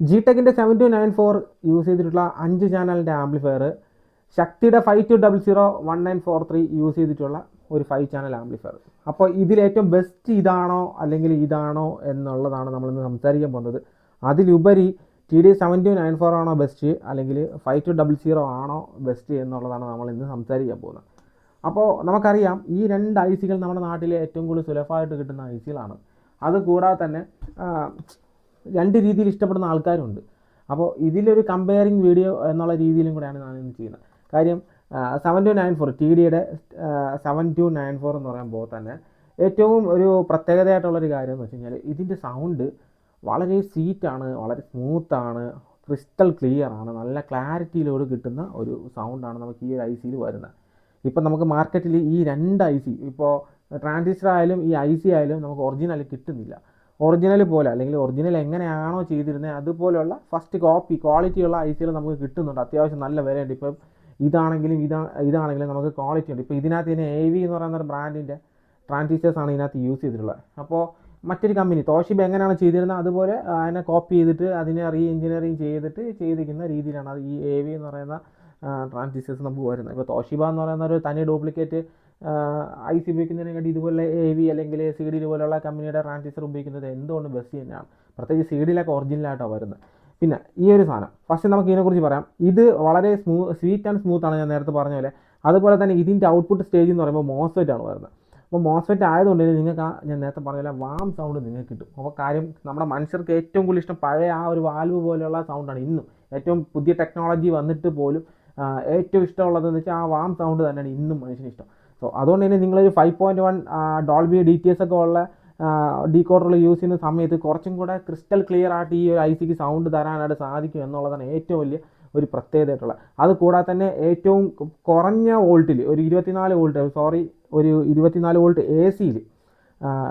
G ടെക്കിന്റെ seven two nine four use ചെയ്തിട്ടുള്ള അഞ്ച് ചാനലിന്റെ ആംപ്ലിഫയർ ശക്തിയുടെ five two double zero one nine four three use ചെയ്തിട്ടുള്ള ഒരു ഫൈവ് ചാനൽ ആംപ്ലിഫയർ അപ്പോൾ ഇതിലേറ്റവും ബെസ്റ്റ് ഇതാണോ അല്ലെങ്കിൽ ഇതാണോ എന്നുള്ളതാണ് നമ്മളിന്ന് സംസാരിക്കാൻ പോകുന്നത്. അതിലുപരി T D seven two nine four ആണോ ബെസ്റ്റ് അല്ലെങ്കിൽ ഫൈവ് ടു ഡബിൾ സീറോ ആണോ ബെസ്റ്റ് എന്നുള്ളതാണ് നമ്മൾ ഇന്ന് സംസാരിക്കാൻ പോകുന്നത്. അപ്പോൾ നമുക്കറിയാം ഈ രണ്ട് ഐ സികൾ നമ്മുടെ നാട്ടിലെ ഏറ്റവും കൂടുതൽ സുലഭമായിട്ട് കിട്ടുന്ന ഐ സികളാണ് അതുകൂടാതെ തന്നെ രണ്ട് രീതിയിൽ ഇഷ്ടപ്പെടുന്ന ആൾക്കാരുണ്ട്. അപ്പോൾ ഇതിലൊരു കമ്പയറിങ് വീഡിയോ എന്നുള്ള രീതിയിലും കൂടെയാണ് ഞാൻ ഇന്ന് ചെയ്യുന്നത്. കാര്യം seven two nine four T ഡിയുടെ സെവൻ ടു നയൻ ഫോർ എന്ന് പറയുമ്പോൾ തന്നെ ഏറ്റവും ഒരു പ്രത്യേകതയായിട്ടുള്ളൊരു കാര്യം എന്ന് വെച്ച് കഴിഞ്ഞാൽ ഇതിന്റെ സൗണ്ട് വളരെ സ്വീറ്റാണ് വളരെ സ്മൂത്താണ് ക്രിസ്റ്റൽ ക്ലിയർ ആണ് നല്ല ക്ലാരിറ്റിയിലോട് കിട്ടുന്ന ഒരു സൗണ്ടാണ് നമുക്ക് ഈ ഒരു ഐ സിയിൽ വരുന്നത്. ഇപ്പം നമുക്ക് മാർക്കറ്റിൽ ഈ രണ്ട് ഐ സി ഇപ്പോൾ ട്രാൻസിസ്റ്റർ ആയാലും ഈ ഐ സി ആയാലും നമുക്ക് ഒറിജിനൽ കിട്ടുന്നില്ല. ഒറിജിനൽ പോലെ അല്ലെങ്കിൽ ഒറിജിനൽ എങ്ങനെയാണോ ചെയ്തിരുന്നത് അതുപോലെയുള്ള ഫസ്റ്റ് കോപ്പി ക്വാളിറ്റിയുള്ള ഐ സികൾ നമുക്ക് കിട്ടുന്നുണ്ട്. അത്യാവശ്യം നല്ല വിലയുണ്ട്. ഇപ്പം ഇതാണെങ്കിലും ഇതാ ഇതാണെങ്കിലും നമുക്ക് ക്വാളിറ്റി ഉണ്ട്. ഇപ്പോൾ ഇതിനകത്ത് തന്നെ എ വി എന്ന് പറയുന്ന ഒരു ബ്രാൻഡിന്റെ ട്രാൻസിസ്റ്റേഴ്സ് ആണ് ഇതിനകത്ത് യൂസ് ചെയ്തിട്ടുള്ളത്. അപ്പോൾ മറ്റൊരു കമ്പനി തോഷിബ് എങ്ങനെയാണ് ചെയ്തിരുന്നത്? അതുപോലെ അതിനെ കോപ്പി ചെയ്തിട്ട് അതിനെ റീ എഞ്ചിനീയറിങ് ചെയ്തിട്ട് ചെയ്തിരിക്കുന്ന രീതിയിലാണ് അത് ഈ എ വി എന്ന് പറയുന്ന ട്രാൻസിസ്റ്റേഴ്സ് നമുക്ക് വരുന്നത്. ഇപ്പോൾ തോഷിബ എന്ന് പറയുന്ന ഒരു തനി ഡ്യൂപ്ലിക്കേറ്റ് ഐ സി ഉപയോഗിക്കുന്നതിനെക്കാട്ടി ഇതുപോലെ എ വി അല്ലെങ്കിൽ സി ഡി ഇതുപോലെയുള്ള കമ്പനിയുടെ ട്രാൻസിസ്റ്റർ ഉപയോഗിക്കുന്നത് എന്തുകൊണ്ട് ബെസ്റ്റ് തന്നെയാണ് പ്രത്യേകിച്ച് സി ഡിയിലൊക്കെ ഒറിജിനലായിട്ടാണ് വരുന്നത്. പിന്നെ ഈ ഒരു സാധനം. ഫസ്റ്റ് നമുക്ക് ഇതിനെക്കുറിച്ച് പറയാം. ഇത് വളരെ സ്മൂ സ്വീറ്റ് ആൻഡ് സ്മൂത്ത് ആണ് ഞാൻ നേരത്തെ പറഞ്ഞ പോലെ. അതുപോലെ തന്നെ ഇതിന്റെ ഔട്ട്പുട്ട് സ്റ്റേജ് എന്ന് പറയുമ്പോൾ മോസ്ഫെറ്റ് ആണ് വരുന്നത്. അപ്പോൾ മോസ്ഫെറ്റ് ആയതുകൊണ്ട് നിങ്ങൾക്ക് ആ ഞാൻ നേരത്തെ പറഞ്ഞ പോലെ വാം സൗണ്ട് നിങ്ങൾക്ക് കിട്ടും. അപ്പോൾ കാര്യം നമ്മുടെ മനുഷ്യർക്ക് ഏറ്റവും കൂടുതൽ ഇഷ്ടം പഴയ ആ ഒരു വാൽവ് പോലെയുള്ള സൗണ്ടാണ് ഇന്നും. ഏറ്റവും പുതിയ ടെക്നോളജി വന്നിട്ട് പോലും ഏറ്റവും ഇഷ്ടമുള്ളതെന്ന് വെച്ചാൽ ആ വാം സൗണ്ട് തന്നെയാണ് ഇന്നും മനുഷ്യന് ഇഷ്ടം. സോ അതുകൊണ്ട് തന്നെ നിങ്ങളൊരു five point one Dolby D T S ഒക്കെ ഉള്ള ഡീകോഡറുകൾ യൂസ് ചെയ്യുന്ന സമയത്ത് കുറച്ചും കൂടെ ക്രിസ്റ്റൽ ക്ലിയർ ആയിട്ട് ഈ ഒരു ഐ സിക്ക് സൗണ്ട് തരാനായിട്ട് സാധിക്കും എന്നുള്ളതാണ് ഏറ്റവും വലിയ ഒരു പ്രത്യേകതയായിട്ടുള്ള. അത് കൂടാതെ തന്നെ ഏറ്റവും കുറഞ്ഞ വോൾട്ടിൽ ഒരു ഇരുപത്തിനാല് വോൾട്ട് സോറി ഒരു ഇരുപത്തിനാല് വോൾട്ട് എ സിയിൽ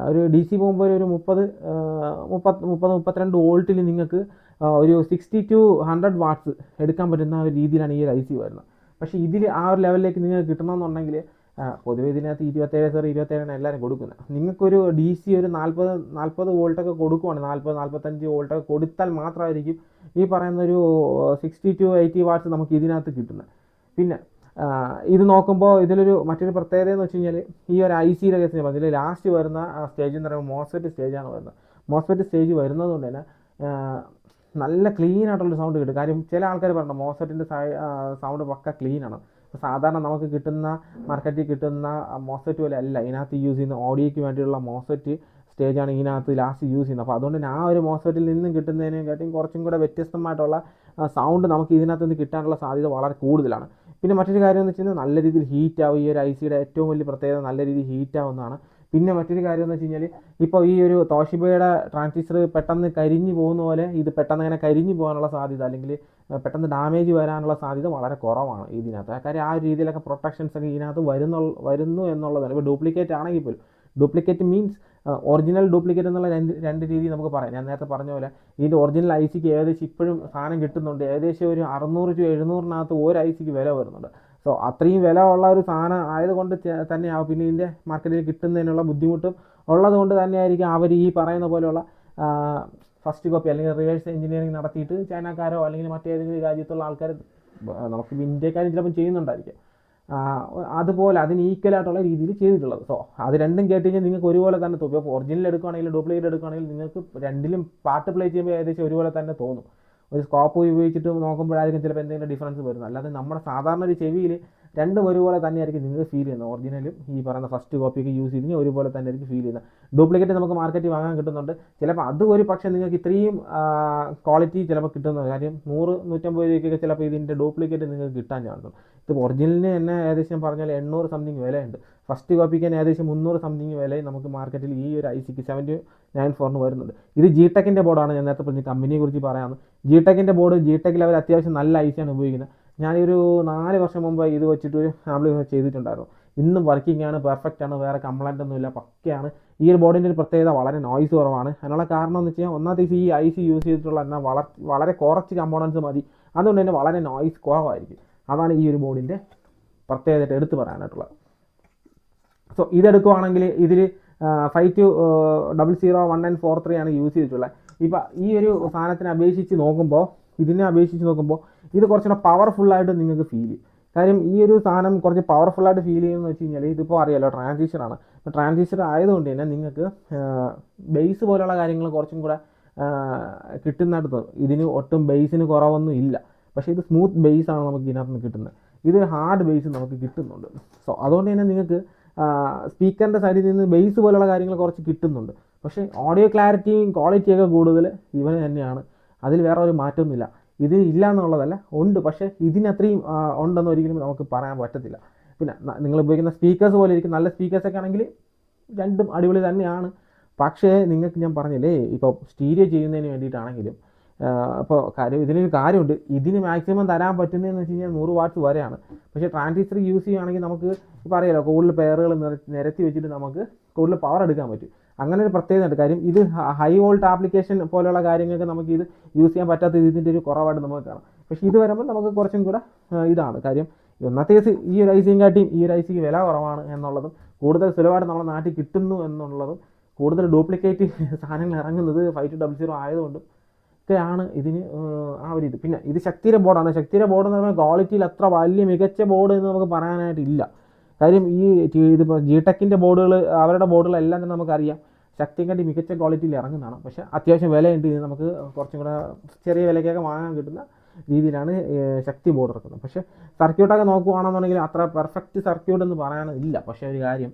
ഒരു ഡി സി പോകുമ്പോൾ ഒരു മുപ്പത് മുപ്പത് മുപ്പത് മുപ്പത്തിരണ്ട് വോൾട്ടിൽ നിങ്ങൾക്ക് ഒരു സിക്സ്റ്റി ടു ഹൺഡ്രഡ് വാട്ട്സ് എടുക്കാൻ പറ്റുന്ന ഒരു രീതിയിലാണ് ഈ ഒരു ഐ സി വരുന്നത്. പക്ഷേ ഇതിൽ ആ ഒരു ലെവലിലേക്ക് നിങ്ങൾക്ക് കിട്ടണമെന്നുണ്ടെങ്കിൽ പൊതുവേ ഇതിനകത്ത് ഇരുപത്തേഴ് സോറി ഇരുപത്തേഴാണ് എല്ലാവരും കൊടുക്കുന്നത്. നിങ്ങൾക്കൊരു ഡി സി ഒരു നാൽപ്പത് നാൽപ്പത് വോൾട്ടൊക്കെ കൊടുക്കുവാണ്. നാൽപ്പത് നാൽപ്പത്തഞ്ച് വോൾട്ടൊക്കെ കൊടുത്താൽ മാത്രമായിരിക്കും ഈ പറയുന്നൊരു സിക്സ്റ്റി ടു എയ്റ്റി വാട്ട്സ് നമുക്ക് ഇതിനകത്ത് കിട്ടുന്നത്. പിന്നെ ഇത് നോക്കുമ്പോൾ ഇതിലൊരു മറ്റൊരു പ്രത്യേകത എന്ന് വെച്ച് കഴിഞ്ഞാൽ ഈ ഒരു ഐ സിയിലെ കേസിന് പറഞ്ഞാൽ ലാസ്റ്റ് വരുന്ന സ്റ്റേജ് എന്ന് പറയുമ്പോൾ മോസ്ഫെറ്റ് സ്റ്റേജാണ് വരുന്നത്. മോസ്ഫെറ്റ് സ്റ്റേജ് വരുന്നത് കൊണ്ട് തന്നെ നല്ല ക്ലീൻ ആയിട്ടുള്ള സൗണ്ട് കിട്ടും. കാര്യം ചില ആൾക്കാർ പറഞ്ഞു മോസ്ഫെറ്റിന്റെ സൗണ്ട് പക്ക ക്ലീൻ ആണ് അപ്പോൾ സാധാരണ നമുക്ക് കിട്ടുന്ന മാർക്കറ്റിൽ കിട്ടുന്ന മോസെറ്റ് പോലെ അല്ല. ഇതിനകത്ത് യൂസ് ചെയ്യുന്ന ഓഡിയോയ്ക്ക് വേണ്ടിയുള്ള മോസറ്റ് സ്റ്റേജാണ് ഇതിനകത്ത് ലാസ്റ്റ് യൂസ് ചെയ്യുന്നത്. അപ്പോൾ അതുകൊണ്ട് തന്നെ ആ ഒരു മോസറ്റിൽ നിന്നും കിട്ടുന്നതിനെക്കാട്ടിയും കുറച്ചും കൂടെ വ്യത്യസ്തമായിട്ടുള്ള സൗണ്ട് നമുക്ക് ഇതിനകത്ത് നിന്ന് കിട്ടാനുള്ള സാധ്യത വളരെ കൂടുതലാണ്. പിന്നെ മറ്റൊരു കാര്യം എന്ന് വെച്ച് കഴിഞ്ഞാൽ നല്ല രീതിയിൽ ഹീറ്റ് ആവും. ഈ ഒരു ഐ സിയുടെ ഏറ്റവും വലിയ പ്രത്യേകത നല്ല രീതിയിൽ ഹീറ്റ് ആവുന്നതാണ് പിന്നെ മറ്റൊരു കാര്യം എന്ന് വെച്ച് കഴിഞ്ഞാൽ ഇപ്പോൾ ഈ ഒരു തോഷിബയുടെ ട്രാൻസിസ്റ്റർ പെട്ടെന്ന് കരിഞ്ഞു പോകുന്ന പോലെ ഇത് പെട്ടെന്ന് അങ്ങനെ കരിഞ്ഞു പോകാനുള്ള സാധ്യത അല്ലെങ്കിൽ പെട്ടെന്ന് ഡാമേജ് വരാനുള്ള സാധ്യത വളരെ കുറവാണ് ഇതിനകത്ത്. കാര്യം ആ രീതിയിലൊക്കെ പ്രൊട്ടക്ഷൻസ് ഒക്കെ ഇതിനകത്ത് വരുന്നു വരുന്നു എന്നുള്ളതാണ്. ഇപ്പോൾ ഡ്യൂപ്ലിക്കേറ്റ് ആണെങ്കിൽ പോലും. ഡ്യൂപ്ലിക്കേറ്റ് മീൻസ് ഒറിജിനൽ ഡ്യൂപ്ലിക്കേറ്റ് എന്നുള്ള രണ്ട് രണ്ട് രീതി നമുക്ക് പറയാം. ഞാൻ നേരത്തെ പറഞ്ഞ പോലെ ഇതിന്റെ ഒറിജിനൽ ഐ സിക്ക് ഏകദേശം ഇപ്പോഴും സാധനം കിട്ടുന്നുണ്ട്. ഏകദേശം ഒരു അറുന്നൂറ് ടു എഴുന്നൂറിനകത്ത് ഒരു ഐ സിക്ക് വില വരുന്നുണ്ട്. സോ അത്രയും വില ഉള്ള ഒരു സാധനം ആയതുകൊണ്ട് തന്നെ തന്നെയാവും പിന്നെ ഇതിന്റെ മാർക്കറ്റിൽ കിട്ടുന്നതിനുള്ള ബുദ്ധിമുട്ടും ഉള്ളത് കൊണ്ട് തന്നെയായിരിക്കും അവർ ഈ പറയുന്ന പോലെയുള്ള ഫസ്റ്റ് കോപ്പി അല്ലെങ്കിൽ റിവേഴ്സ് എഞ്ചിനീയറിംഗ് നടത്തിയിട്ട് ചൈനക്കാരോ അല്ലെങ്കിൽ മറ്റേതെങ്കിലും രാജ്യത്തുള്ള ആൾക്കാർ നമുക്ക് ഇന്ത്യക്കാരും ചിലപ്പം ചെയ്യുന്നുണ്ടായിരിക്കും. അതുപോലെ അതിന് ഈക്വലായിട്ടുള്ള രീതിയിൽ ചെയ്തിട്ടുള്ളത്. സോ അത് രണ്ടും കേട്ട് കഴിഞ്ഞാൽ നിങ്ങൾക്ക് ഒരുപോലെ തന്നെ തോന്നും. ഇപ്പോൾ ഒറിജിനൽ എടുക്കുകയാണെങ്കിലും ഡ്യൂപ്ലിക്കേറ്റ് എടുക്കുകയാണെങ്കിലും നിങ്ങൾക്ക് രണ്ടിലും പാർട്ട് പ്ലേ ചെയ്യുമ്പോൾ ഏകദേശം ഒരുപോലെ തന്നെ തോന്നും. ഒരു സ്കോപ്പ് ഉപയോഗിച്ചിട്ട് നോക്കുമ്പോഴായിരിക്കും ചിലപ്പോൾ എന്തെങ്കിലും ഡിഫറൻസ് വരുന്നത്. അല്ലാതെ നമ്മുടെ സാധാരണ ഒരു ചെവിയിൽ രണ്ടും ഒരുപോലെ തന്നെയായിരിക്കും നിങ്ങൾക്ക് ഫീൽ ചെയ്യുന്നത്. ഒറിജിനലും ഈ പറയുന്ന ഫസ്റ്റ് കോപ്പിയൊക്കെ യൂസ് ചെയ്ത് ഒരുപോലെ തന്നെ ആയിരിക്കും ഫീൽ ചെയ്യുന്നത്. ഡ്യൂപ്ലിക്കേറ്റ് നമുക്ക് മാർക്കറ്റിൽ വാങ്ങാൻ കിട്ടുന്നുണ്ട്. ചിലപ്പോൾ അത് ഒരു പക്ഷേ നിങ്ങൾക്ക് ഇത്രയും ക്വാളിറ്റി ചിലപ്പോൾ കിട്ടുന്നത് കാര്യം. നൂറ് നൂറ്റമ്പത് രൂപയ്ക്കൊക്കെ ചിലപ്പോൾ ഇതിന്റെ ഡ്യൂപ്ലിക്കേറ്റ് നിങ്ങൾക്ക് കിട്ടാൻ ചാൻസ് ഇത് ഒറിജിനലിന് തന്നെ ഏകദേശം പറഞ്ഞാൽ എണ്ണൂറ് സംതിങ് വിലയുണ്ട്. ഫസ്റ്റ് കോപ്പിക്ക് തന്നെ ഏകദേശം മുന്നൂറ് സംതിങ് വിലയും നമുക്ക് മാർക്കറ്റിൽ ഈ ഒരു ഐ സിക്ക് സെവന്റി നയൻ ഫോറിന് വരുന്നുണ്ട്. ഇത് ജി ടെക്കിന്റെ ബോർഡാണ് ഞാൻ നേരത്തെ പറഞ്ഞ കമ്പനിയെ കുറിച്ച് പറയാമെന്ന് ജി ടെക്കിന്റെ ബോർഡ് ജി ടെക്കിൽ അവർ അത്യാവശ്യം നല്ല ഐ സിയാണ് ഉപയോഗിക്കുന്നത്. ഞാനൊരു നാല് വർഷം മുമ്പ് ഇത് വെച്ചിട്ട് ഒരു ആംപ്ലിഫയർ ചെയ്തിട്ടുണ്ടായിരുന്നു. ഇന്നും വർക്കിംഗ് ആണ് പെർഫെക്റ്റ് ആണ് വേറെ കംപ്ലൈന്റ് ഒന്നുമില്ല പക്കയാണ്. ഈ ഒരു ബോർഡിന്റെ ഒരു പ്രത്യേകത വളരെ നോയ്സ് കുറവാണ്. അതിനുള്ള കാരണം എന്ന് വെച്ചാൽ ഒന്നാമത്തെ ഈ ഐ സി യൂസ് ചെയ്തിട്ടുള്ള എന്നാൽ വളർ വളരെ കുറച്ച് കമ്പോണൻസ് മതി. അതുകൊണ്ട് തന്നെ വളരെ നോയ്സ് കുറവായിരിക്കും. അതാണ് ഈ ഒരു ബോർഡിന്റെ പ്രത്യേകതയായിട്ട് എടുത്തു പറയാനായിട്ടുള്ളത്. സോ ഇതെടുക്കുവാണെങ്കിൽ ഇതിൽ five two double zero one nine four three ആണ് യൂസ് ചെയ്തിട്ടുള്ളത്. ഇപ്പം ഈ ഒരു സാധനത്തിനെ അപേക്ഷിച്ച് നോക്കുമ്പോൾ ഇതിനെ അപേക്ഷിച്ച് നോക്കുമ്പോൾ ഇത് കുറച്ചുകൂടെ പവർഫുള്ളായിട്ട് നിങ്ങൾക്ക് ഫീൽ ചെയ്യും. കാര്യം ഈ ഒരു സാധനം കുറച്ച് പവർഫുള്ളായിട്ട് ഫീൽ ചെയ്യുമെന്ന് വെച്ച് കഴിഞ്ഞാൽ ഇതിപ്പോൾ അറിയാലോ ട്രാൻസിസ്റ്ററാണ് അപ്പോൾ ട്രാൻസിസ്റ്റർ ആയതുകൊണ്ട് തന്നെ നിങ്ങൾക്ക് ബേസ് പോലുള്ള കാര്യങ്ങൾ കുറച്ചും കൂടെ കിട്ടുന്നിടത്ത് ഇതിന് ഒട്ടും ബേസിന് കുറവൊന്നും ഇല്ല. പക്ഷേ ഇത് സ്മൂത്ത് ബേസ് ആണ് നമുക്ക് ഇതിനകത്ത് നിന്ന് കിട്ടുന്നത്. ഇത് ഹാർഡ് ബേസ് നമുക്ക് കിട്ടുന്നുണ്ട്. സോ അതുകൊണ്ട് തന്നെ നിങ്ങൾക്ക് സ്പീക്കറിന്റെ സൈഡിൽ നിന്ന് ബേസ് പോലുള്ള കാര്യങ്ങൾ കുറച്ച് കിട്ടുന്നുണ്ട്. പക്ഷേ ഓഡിയോ ക്ലാരിറ്റിയും ക്വാളിറ്റിയൊക്കെ കൂടുതൽ ഇവന് തന്നെയാണ്. അതിൽ വേറെ ഒരു മാറ്റമൊന്നുമില്ല ഇത് ഇല്ല എന്നുള്ളതല്ല ഉണ്ട്. പക്ഷേ ഇതിനത്രയും ഉണ്ടെന്ന് ഒരിക്കലും നമുക്ക് പറയാൻ പറ്റത്തില്ല. പിന്നെ നിങ്ങൾ ഉപയോഗിക്കുന്ന സ്പീക്കേഴ്സ് പോലെ ഇരിക്കും. നല്ല സ്പീക്കേഴ്സൊക്കെ ആണെങ്കിൽ രണ്ടും അടിപൊളി തന്നെയാണ്. പക്ഷേ നിങ്ങൾക്ക് ഞാൻ പറഞ്ഞില്ലേ ഇപ്പോൾ സ്റ്റീരിയോ ചെയ്യുന്നതിന് വേണ്ടിയിട്ടാണെങ്കിലും അപ്പോൾ കാര്യം ഇതിനൊരു കാര്യമുണ്ട്. ഇതിന് മാക്സിമം തരാൻ പറ്റുന്നതെന്ന് വെച്ച് കഴിഞ്ഞാൽ നൂറ് വാട്ട്സ് വരെയാണ്. പക്ഷേ ട്രാൻസിസ്റ്റർ യൂസ് ചെയ്യുകയാണെങ്കിൽ നമുക്ക് ഇപ്പോൾ അറിയാലോ കൂടുതൽ പെയറുകൾ നിരത്തി വെച്ചിട്ട് നമുക്ക് കൂടുതൽ പവർ എടുക്കാൻ പറ്റും. അങ്ങനെ ഒരു പ്രത്യേകത ഉണ്ട് കാര്യം ഇത് ഹൈ വോൾട്ട് ആപ്ലിക്കേഷൻ പോലെയുള്ള കാര്യങ്ങൾക്ക് നമുക്ക് ഇത് യൂസ് ചെയ്യാൻ പറ്റാത്ത ഇതിന്റെ ഒരു കുറവായിട്ട് നമുക്ക് കാണാം. പക്ഷേ ഇത് വരുമ്പോൾ നമുക്ക് കുറച്ചും കൂടെ ഇതാണ്. കാര്യം ഒന്നത്തെ കേസ് ഈ ഒരു ഐസിയും കാട്ടിയും ഈ ഒരു ഐസിക്ക് വില കുറവാണ് എന്നുള്ളതും കൂടുതൽ സുലഭമായിട്ട് നമ്മുടെ നാട്ടിൽ കിട്ടുന്നു എന്നുള്ളതും കൂടുതൽ ഡ്യൂപ്ലിക്കേറ്റ് സാധനങ്ങൾ ഇറങ്ങുന്നത് ഫൈവ് ടു ഡബിൾ സീറോ ആയതുകൊണ്ടും ഒക്കെയാണ് ഇതിന് ആ ഒരു ഇത്. പിന്നെ ഇത് ശക്തിയുടെ ബോർഡാണ്. ശക്തിയുടെ ബോർഡ് എന്ന് പറയുമ്പോൾ ക്വാളിറ്റിയിൽ അത്ര വലിയ മികച്ച ബോർഡ് എന്ന് നമുക്ക് പറയാനായിട്ടില്ല. കാര്യം ഈ ഇതിപ്പോൾ ജി ടെക്കിന്റെ ബോർഡുകൾ അവരുടെ ബോർഡുകളെല്ലാം തന്നെ നമുക്കറിയാം. ശക്തിയെക്കാട്ടി മികച്ച ക്വാളിറ്റിയിൽ ഇറങ്ങുന്നതാണ്. പക്ഷേ അത്യാവശ്യം വിലയുണ്ട്. ഇത് നമുക്ക് കുറച്ചും കൂടെ ചെറിയ വിലയ്ക്കൊക്കെ വാങ്ങാൻ കിട്ടുന്ന രീതിയിലാണ് ശക്തി ബോർഡ് ഇറക്കുന്നത്. പക്ഷേ സർക്യൂട്ടൊക്കെ നോക്കുകയാണെന്നുണ്ടെങ്കിൽ അത്ര പെർഫെക്റ്റ് സർക്യൂട്ട് എന്ന് പറയാനില്ല. പക്ഷേ ഒരു കാര്യം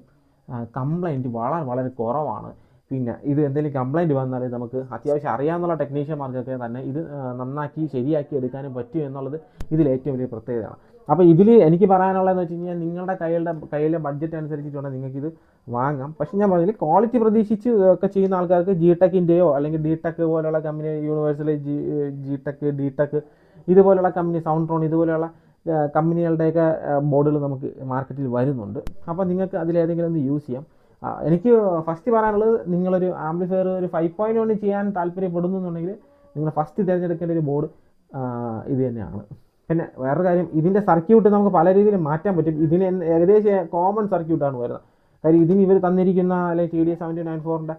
കംപ്ലൈന്റ് വളരെ വളരെ കുറവാണ്. പിന്നെ ഇത് എന്തെങ്കിലും കംപ്ലൈന്റ് വന്നാൽ നമുക്ക് അത്യാവശ്യം അറിയാവുന്ന ടെക്നീഷ്യന്മാർക്കൊക്കെ തന്നെ ഇത് നന്നാക്കി ശരിയാക്കി എടുക്കാനും പറ്റും എന്നുള്ളത് ഇതിൽ ഏറ്റവും വലിയ പ്രത്യേകതയാണ്. അപ്പോൾ ഇതിൽ എനിക്ക് പറയാനുള്ളതെന്ന് വെച്ച് കഴിഞ്ഞാൽ നിങ്ങളുടെ കയ്യിലെ കയ്യിലെ ബഡ്ജറ്റ് അനുസരിച്ചിട്ടുണ്ടെങ്കിൽ നിങ്ങൾക്കിത് വാങ്ങാം. പക്ഷേ ഞാൻ പറഞ്ഞില്ല ക്വാളിറ്റി പ്രതീക്ഷിച്ച് ഒക്കെ ചെയ്യുന്ന ആൾക്കാർക്ക് ജി ടെക്കിന്റെയോ അല്ലെങ്കിൽ ഡി ടെക് പോലെയുള്ള company universal G G tech D tech ഇതുപോലെയുള്ള കമ്പനി സൗണ്ട്രോൺ ഇതുപോലെയുള്ള കമ്പനികളുടെയൊക്കെ ബോർഡുകൾ നമുക്ക് മാർക്കറ്റിൽ വരുന്നുണ്ട്. അപ്പോൾ നിങ്ങൾക്ക് അതിലേതെങ്കിലും ഒന്ന് യൂസ് ചെയ്യാം. എനിക്ക് ഫസ്റ്റ് പറയാനുള്ളത് നിങ്ങളൊരു ആംപ്ലിഫയർ ഒരു ഫൈവ് പോയിന്റ് വൺ ചെയ്യാൻ താല്പര്യപ്പെടുന്നു എന്നുണ്ടെങ്കിൽ നിങ്ങൾ ഫസ്റ്റ് തിരഞ്ഞെടുക്കേണ്ട ഒരു ബോർഡ് ഇത് തന്നെയാണ്. പിന്നെ വേറൊരു കാര്യം ഇതിന്റെ സർക്യൂട്ട് നമുക്ക് പല രീതിയിൽ മാറ്റാൻ പറ്റും. ഇതിന് ഏകദേശം കോമൺ സർക്യൂട്ടാണ് വരുന്നത്. കാര്യം ഇതിന് ഇവർ തന്നിരിക്കുന്ന അല്ലെങ്കിൽ ടി ഡി സെവന്റി നയൻ ഫോറിന്റെ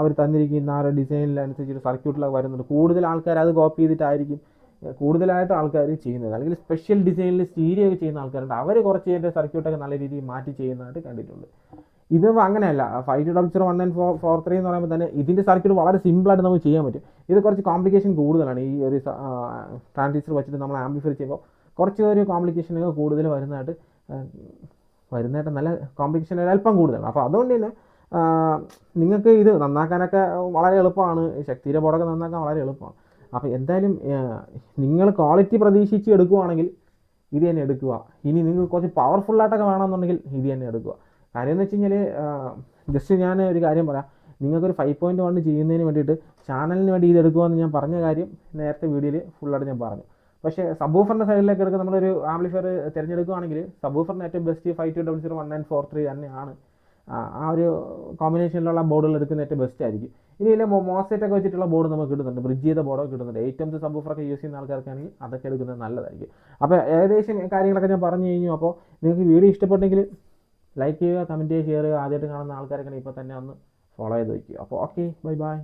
അവർ തന്നിരിക്കുന്ന ആ ഒരു ഡിസൈനിലനുസരിച്ച് സർക്യൂട്ടിലൊക്കെ വരുന്നുണ്ട്. കൂടുതൽ ആൾക്കാർ അത് കോപ്പി ചെയ്തിട്ടായിരിക്കും കൂടുതലായിട്ട് ആൾക്കാർ ചെയ്യുന്നത്. അല്ലെങ്കിൽ സ്പെഷ്യൽ ഡിസൈനിൽ സ്റ്റീരിയൊക്കെ ചെയ്യുന്ന ആൾക്കാരുണ്ട്. അവർ കുറച്ച് എന്റെ സർക്യൂട്ടൊക്കെ നല്ല രീതിയിൽ മാറ്റി ചെയ്യുന്നതായിട്ട് കണ്ടിട്ടുണ്ട്. ഇത് അങ്ങനെയല്ല. Five two double zero one nine four four three എന്ന് പറയുമ്പോൾ തന്നെ ഇതിന്റെ സർക്യൂട്ട് വളരെ സിമ്പിളായിട്ട് നമുക്ക് ചെയ്യാൻ പറ്റും. ഇത് കുറച്ച് കോംപ്ലിക്കേഷൻ കൂടുതലാണ്. ഈ ഒരു ട്രാൻസിസ്റ്റർ വെച്ചിട്ട് നമ്മൾ ആംപ്ലിഫൈ ചെയ്യുമ്പോൾ കുറച്ച് ഒരു കോംപ്ലിക്കേഷനൊക്കെ കൂടുതൽ വരുന്നതായിട്ട് വരുന്നതായിട്ട് നല്ല കോംപ്ലിക്കേഷൻ അല്പം കൂടുതലാണ്. അപ്പോൾ അതുകൊണ്ട് തന്നെ നിങ്ങൾക്ക് ഇത് നന്നാക്കാനൊക്കെ വളരെ എളുപ്പമാണ്. ശക്തിയുടെ ബോർഡൊക്കെ നന്നാക്കാൻ വളരെ എളുപ്പമാണ്. അപ്പോൾ എന്തായാലും നിങ്ങൾ ക്വാളിറ്റി പ്രതീക്ഷിച്ച് എടുക്കുവാണെങ്കിൽ ഇത് തന്നെ എടുക്കുക. ഇനി നിങ്ങൾ കുറച്ച് പവർഫുള്ളായിട്ടൊക്കെ വേണമെന്നുണ്ടെങ്കിൽ ഇത് തന്നെ എടുക്കുക. കാര്യം എന്ന് വെച്ച് കഴിഞ്ഞാൽ ജസ്റ്റ് ഞാൻ ഒരു കാര്യം പറയാം. നിങ്ങൾക്കൊരു ഫൈവ് പോയിന്റ് വൺ ചെയ്യുന്നതിന് വേണ്ടിയിട്ട് ചാനലിന് വേണ്ടി ഇത് ഞാൻ പറഞ്ഞ കാര്യം നേരത്തെ വീഡിയോയിൽ ഫുള്ളായിട്ട് ഞാൻ പറഞ്ഞു. പക്ഷേ സബൂഫറിന്റെ സൈഡിലേക്ക് എടുക്കുക നമ്മളൊരു ആംപ്ലിഫയർ തിരഞ്ഞെടുക്കുകയാണെങ്കിൽ സബൂഫറിന് ഏറ്റവും best five two double zero one nine four three തന്നെയാണ്. ആ ഒരു കോമ്പിനേഷനിലുള്ള ബോർഡുകൾ എടുക്കുന്ന ഏറ്റവും ബെസ്റ്റ് ആയിരിക്കും. ഇനിയില്ല മോസെറ്റ് ഒക്കെ വെച്ചിട്ടുള്ള ബോർഡ് നമുക്ക് കിട്ടുന്നുണ്ട്. ബ്രിഡ്ജ് ചെയ്ത ബോർഡൊക്കെ കിട്ടുന്നുണ്ട്. ഏറ്റവും സബൂഫറൊക്കെ യൂസ് ചെയ്യുന്ന ആൾക്കാർക്കാണെങ്കിൽ അതൊക്കെ എടുക്കുന്നത് നല്ലതായിരിക്കും. അപ്പോൾ ഏകദേശം കാര്യങ്ങളൊക്കെ ഞാൻ പറഞ്ഞു കഴിഞ്ഞു. അപ്പോൾ നിങ്ങൾക്ക് വീഡിയോ ഇഷ്ടപ്പെട്ടെങ്കിൽ ലൈക്ക് ചെയ്യുക കമന്റ് ചെയ്യുക ഷെയർ ചെയ്യുക. ആദ്യമായിട്ട് കാണുന്ന ആൾക്കാരൊക്കെ ഇപ്പോൾ തന്നെ ഒന്ന് ഫോളോ ചെയ്ത് വയ്ക്കുക. അപ്പോൾ ഓക്കെ ബൈ ബൈ